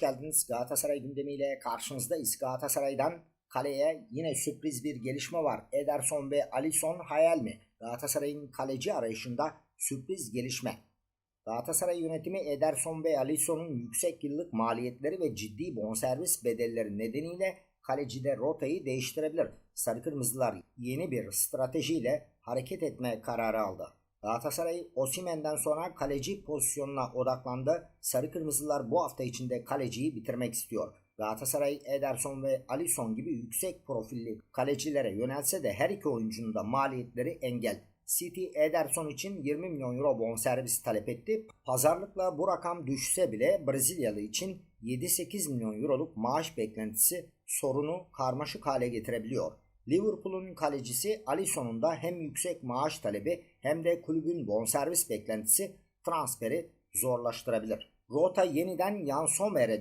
hoş geldiniz. Galatasaray gündemiyle karşınızdayız. Galatasaray'dan kaleye yine sürpriz bir gelişme var. Ederson ve Alisson hayal mi? Galatasaray'ın kaleci arayışında sürpriz gelişme. Galatasaray yönetimi Ederson ve Alisson'un yüksek yıllık maliyetleri ve ciddi bonservis bedelleri nedeniyle kalecide rotayı değiştirebilir. Sarı Kırmızılar yeni bir stratejiyle hareket etme kararı aldı. Galatasaray Osimen'den sonra kaleci pozisyonuna odaklandı. Sarı Kırmızılar bu hafta içinde kaleciyi bitirmek istiyor. Galatasaray Ederson ve Alisson gibi yüksek profilli kalecilere yönelse de her iki oyuncunun da maliyetleri engel. City Ederson için 20 milyon euro bonservis talep etti. Pazarlıkla bu rakam düşse bile Brezilyalı için 7-8 milyon euroluk maaş beklentisi sorunu karmaşık hale getirebiliyor. Liverpool'un kalecisi Alisson'un da hem yüksek maaş talebi hem de kulübün bonservis beklentisi transferi zorlaştırabilir. Rota yeniden Jan Sommer'e